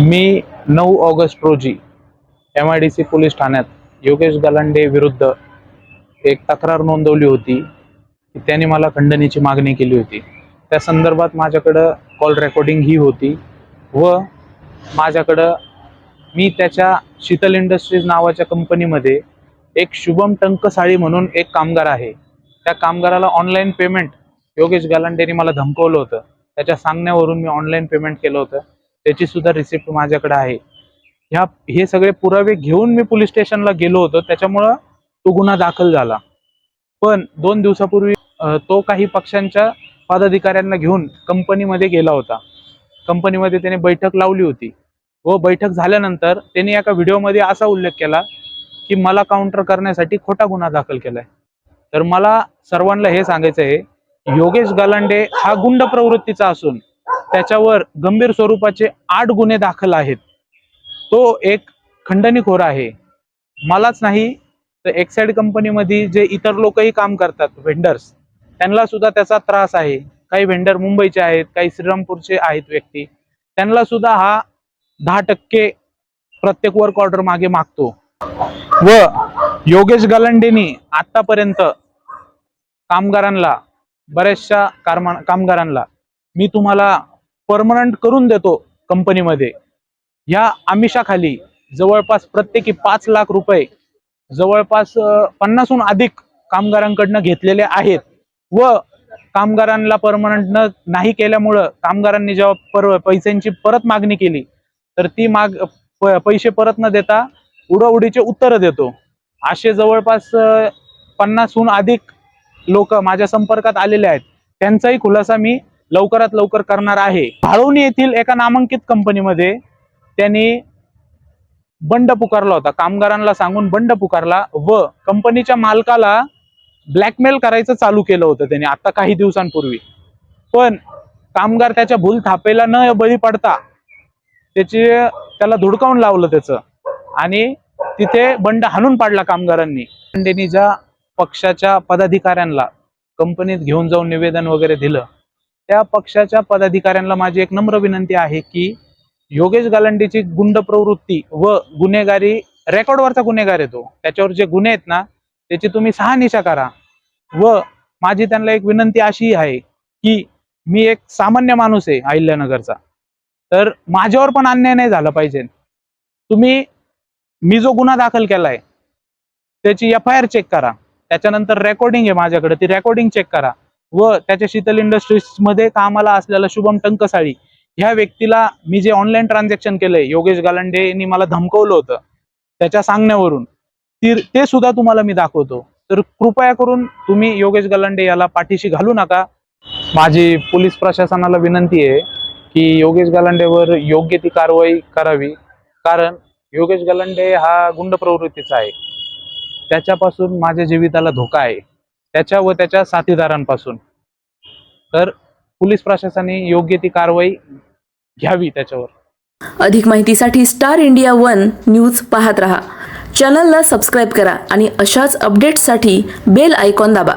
मी नऊ ऑगस्ट रोजी M I D C police ठाण्यात योगेश गलांडे विरुद्ध एक तक्रार नोंदवली होती. की त्याने मला खंडणीची मागणी केली होती. त्या संदर्भात माझ्याकडं कॉल रेकॉर्डिंग ही होती व माझ्याकडं मी त्याच्या शीतल इंडस्ट्रीज नावाच्या कंपनीमध्ये एक शुभम टंकसाळी म्हणून एक कामगार आहे. त्या कामगाराला ऑनलाईन पेमेंट योगेश गलांडेने मला धमकवलं होतं. त्याच्या सांगण्यावरून मी ऑनलाईन पेमेंट केलं होतं. त्याची सुद्धा रिसिप्ट माझ्याकडे आहे. ह्या हे सगळे पुरावे घेऊन मी पोलीस स्टेशनला गेलो होतो. त्याच्यामुळं तो गुन्हा दाखल झाला. पण दोन दिवसापूर्वी तो काही पक्षांच्या पदाधिकाऱ्यांना घेऊन कंपनीमध्ये गेला होता. कंपनीमध्ये त्याने बैठक लावली होती. व बैठक झाल्यानंतर त्यांनी एका व्हिडिओमध्ये असा उल्लेख केला की मला काउंटर करण्यासाठी खोटा गुन्हा दाखल केलाय. तर मला सर्वांना हे सांगायचं आहे योगेश गलांडे हा गुंड प्रवृत्तीचा असून त्याच्यावर गंभीर स्वरूपाचे आठ गुन्हे दाखल आहेत. तो एक खंडणीखोर आहे. मलाच नाही तर एक्साईड कंपनीमध्ये जे इतर लोकही काम करतात व्हेंडर्स त्यांना सुद्धा त्याचा त्रास आहे. काही व्हेंडर मुंबईचे आहेत काही श्रीरामपूरचे आहेत व्यक्ती. त्यांना सुद्धा हा दहा टक्के प्रत्येक वर्क ऑर्डर मागे मागतो. व योगेश गलांडेनी आतापर्यंत कामगारांना बऱ्याचशा कारमा कामगारांना मी तुम्हाला परमनंट करून देतो कंपनीमध्ये. ह्या आमिषाखाली जवळपास प्रत्येकी पाच लाख रुपये जवळपास पन्नासहून अधिक कामगारांकडनं घेतलेले आहेत व कामगारांना परमनंट न नाही केल्यामुळं कामगारांनी जेव्हा पर पैशांची परत मागणी केली तर ती माग पैसे परत न देता उडवडीचे उत्तरं देतो. असे जवळपास पन्नासहून अधिक लोक माझ्या संपर्कात आलेले आहेत. त्यांचाही खुलासा मी लवकरात लवकर करणार आहे. भाळवणी येथील एका नामांकित कंपनीमध्ये त्यांनी बंड पुकारला होता. कामगारांना सांगून बंड पुकारला व कंपनीच्या मालकाला ब्लॅकमेल करायचं चालू केलं होतं त्यांनी आता काही दिवसांपूर्वी. पण कामगार त्याच्या भूल थापेला न बळी पडता त्याची त्याला धुडकावून लावलं त्याचं आणि तिथे बंड हाणून पाडला कामगारांनी. त्यांनी ज्या पक्षाच्या पदाधिकाऱ्यांना कंपनीत घेऊन जाऊन निवेदन वगैरे दिलं त्या पक्षाच्या पदाधिकाऱ्यांना माझी एक नम्र विनंती आहे की योगेश गालंडीची गुंड प्रवृत्ती व गुन्हेगारी रेकॉर्डवरचा गुन्हेगार येतो त्याच्यावर जे गुन्हे आहेत ना त्याची तुम्ही सहानिशा करा. व माझी त्यांना एक विनंती अशी आहे की मी एक सामान्य माणूस आहे अहिल्यानगरचा. तर माझ्यावर पण अन्याय नाही झाला पाहिजे. तुम्ही मी जो गुन्हा दाखल केलाय त्याची एफ आय आर चेक करा. त्याच्यानंतर रेकॉर्डिंग आहे माझ्याकडे. ती रेकॉर्डिंग चेक करा. व त्याच्या शीतल इंडस्ट्रीजमध्ये कामाला असलेला शुभम टंकसाळी ह्या व्यक्तीला मी जे ऑनलाईन ट्रान्झॅक्शन केलंय योगेश गालंडे यांनी मला धमकवलं होतं त्याच्या सांगण्यावरून. ती ते सुद्धा तुम्हाला मी दाखवतो. तर कृपया करून तुम्ही योगेश गलांडे याला पाठीशी घालू नका. माझी पोलीस प्रशासनाला विनंती आहे की योगेश गलांडेवर योग्य ती कारवाई करावी. कारण योगेश गलांडे हा गुंड प्रवृत्तीचा आहे. त्याच्यापासून माझ्या जीविताला धोका आहे. त्याच्या व त्याच्या साथीदारांपासून. तर पोलीस प्रशासनाने योग्य ती कारवाई घ्यावी त्याच्यावर. अधिक माहितीसाठी स्टार इंडिया वन न्यूज पाहत रहा. चॅनलला सबस्क्राईब करा आणि अशाच अपडेट्ससाठी बेल आयकॉन दाबा.